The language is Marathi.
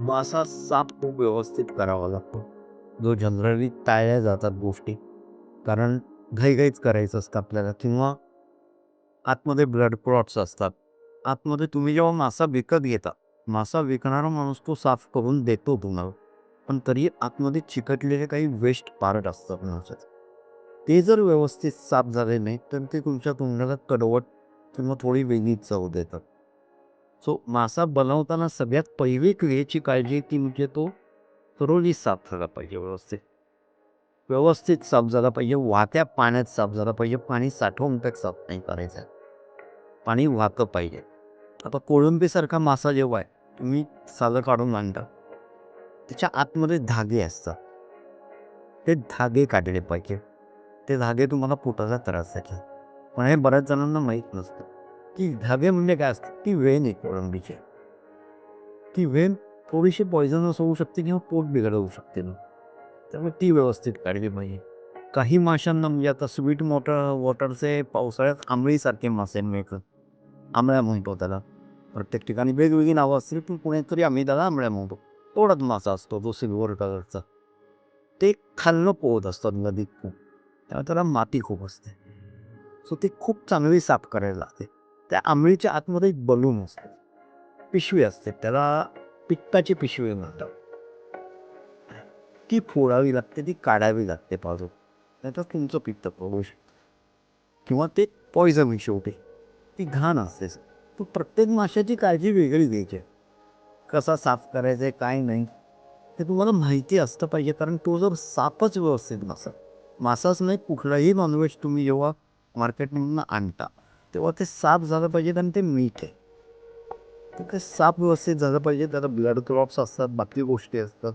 मासा साफ खूप व्यवस्थित करावा लागतो. जो जनरली टाळल्या जातात गोष्टी. कारण घाईघाईच करायचं असतं आपल्याला किंवा आतमध्ये ब्लड क्लॉट्स असतात. आतमध्ये तुम्ही जेव्हा मासा विकत घेता मासा विकणारा माणूस तो साफ करून देतो तुम्हाला. पण तरी आतमध्ये चिकटलेले काही वेस्ट पार्ट असतात माणसाचे. ते जर व्यवस्थित साफ झाले नाही तर ते तुमच्या तोंडाला कडवट किंवा थोडी वेगळीच चव देतात. सो मासा बनवताना सगळ्यात पहिली क्रियेची काळजी ती म्हणजे तो thoroughly साफ झाला पाहिजे व्यवस्थित. व्यवस्थित साफ झाला पाहिजे वाहत्या पाण्यात साफ झाला पाहिजे पाणी साठवून तर साफ नाही करायचं. पाणी वाहतं पाहिजे. आता कोळंबीसारखा मासा जेव्हा आहे तुम्ही सालं काढून आणता त्याच्या आतमध्ये धागे असतात. ते धागे काढले पाहिजे. ते धागे तुम्हाला पोटाचा त्रास देतात. पण हे बऱ्याच जणांना माहीत नसतं. की धागे म्हणजे काय असतं? ती वेन आहे कोळंबीची. ती वेन थोडीशी पॉयझनस होऊ शकते किंवा पोट बिघडवू शकते ना. त्यामुळे ती व्यवस्थित काढली पाहिजे. काही माशांना म्हणजे आता स्वीट मोटर वॉटरचे पावसाळ्यात आंबळीसारखे मासे मिळतात. आंबळ्या म्हणतो त्याला. प्रत्येक ठिकाणी वेगवेगळी नावं असतील पण पुण्यात तरी आम्ही त्याला आंबळ्या म्हणतो. तोडाच मासा असतो तो सिल्वर कलरचा ते खाल्लं पोहत असतात नदीत खूप. त्यामुळे त्याला माती खूप असते. सो ती खूप चांगली साफ करायला लागते. त्या आंबळीच्या आतमध्ये एक बलून असते. पिशवी असते. त्याला पित्ताची पिशवी म्हणतात. ती फोडावी लागते ती काढावी लागते बाजू नाहीतर तुमचं पित्त पडू शकतं. किंवा ते पॉयझन शेवटी. ती घाण असते. तू प्रत्येक माशाची काळजी वेगळी घ्यायची. आहे. कसा साफ करायचा आहे काय नाही हे तुम्हाला माहिती असतं पाहिजे. कारण तो जर साफच व्यवस्थित नसेल. मासाच नाही कुठलाही नॉनव्हेज तुम्ही जेव्हा मार्केटमधून आणता तेव्हा ते साफ झालं पाहिजेत आणि ते मीठ आहे. तर ते साफ व्यवस्थित झालं पाहिजे त्याला ब्लड क्रॉप्स असतात बाकी गोष्टी असतात.